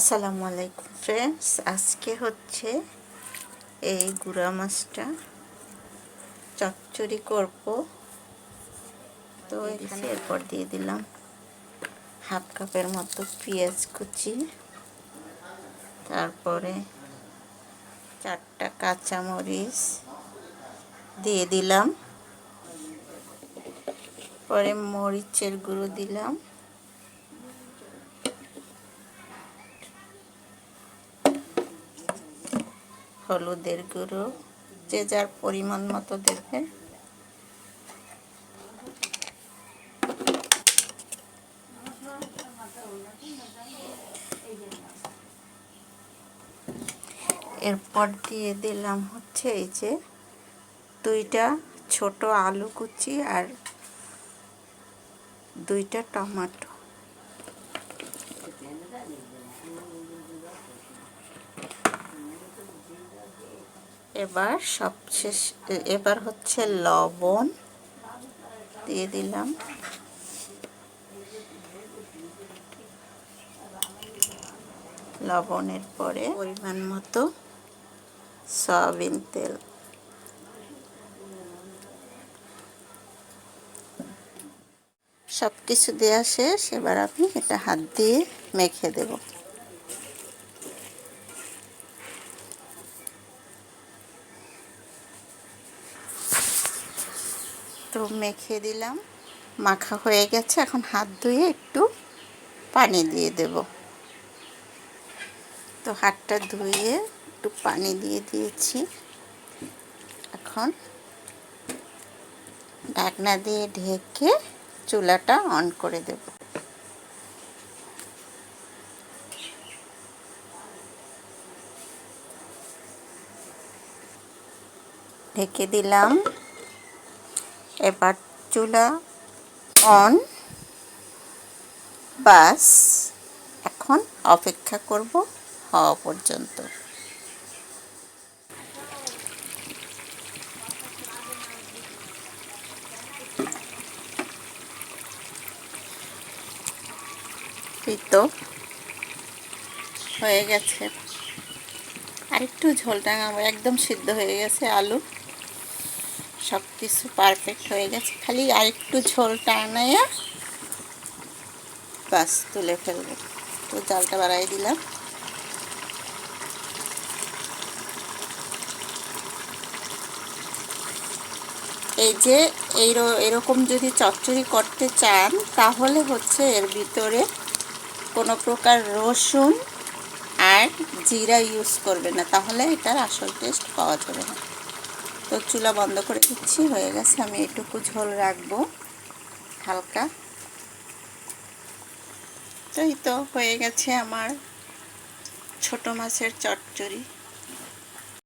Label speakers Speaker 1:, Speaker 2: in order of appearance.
Speaker 1: আসসালামু আলাইকুম ফ্রেন্ডস আজকে হচ্ছে এই গুড়া মাছটা চচ্চড়ি করব। তো এখানে এরপর দিয়ে দিলাম হাফ কাপের মতো পেঁয়াজ কুচি। তারপরে চারটা কাঁচামরিচ দিয়ে দিলাম। পরে মরিচের গুঁড়ো দিলাম। হলুদের গুঁড়ো, যে যার পরিমাণ মতো দেবে। এরপর দিয়ে দিলাম হচ্ছে এই যে দুইটা ছোট আলু কুচি আর দুইটা টমেটো। এবার সবশেষ, এবার হচ্ছে লবণ দিয়ে দিলাম। লবণের পরে পরিমাণ মতো সয়াবিন তেল। সব কিছু দেওয়া শেষ, এবার আমি এটা হাত দিয়ে মেখে দেবো। তো মেখে দিলাম। মাখা হয়ে গেছে। এখন হাত ধুয়ে একটু পানি দিয়ে দেব। তো হাতটা ধুয়ে একটু পানি দিয়ে দিয়েছি। এখন ঢাকনা দিয়ে ঢেকে চুলাটা অন করে দেব। ঢেকে দিলাম। এবার চুলা অন বাস এখন অপেক্ষা করব হওয়া পর্যন্ত। তো হয়ে গেছে। আরেকটু ঝোল টাঙাবো, একদম সিদ্ধ হয়ে গেছে আলু। সব কিছু পারফেক্ট হয়ে গেছে। খালি আরেকটু ঝোল টানাইয়া বাস তুলে ফেলব। তো জালটা বাড়াই দিলাম। এই যে এই এরকম যদি চচ্চড়ি করতে চান, তাহলে হচ্ছে এর ভিতরে কোনো প্রকার রসুন আর জিরা ইউজ করবে না। তাহলে এটার আসল টেস্ট পাওয়া যাবে না। তো চুলা বন্ধ করে দিচ্ছি, হয়ে গেছে। আমি এটুকু ঝোল রাখব, হালকা। তো এই তো, হয়ে গেছে আমার ছোট মাছের চচ্চড়ি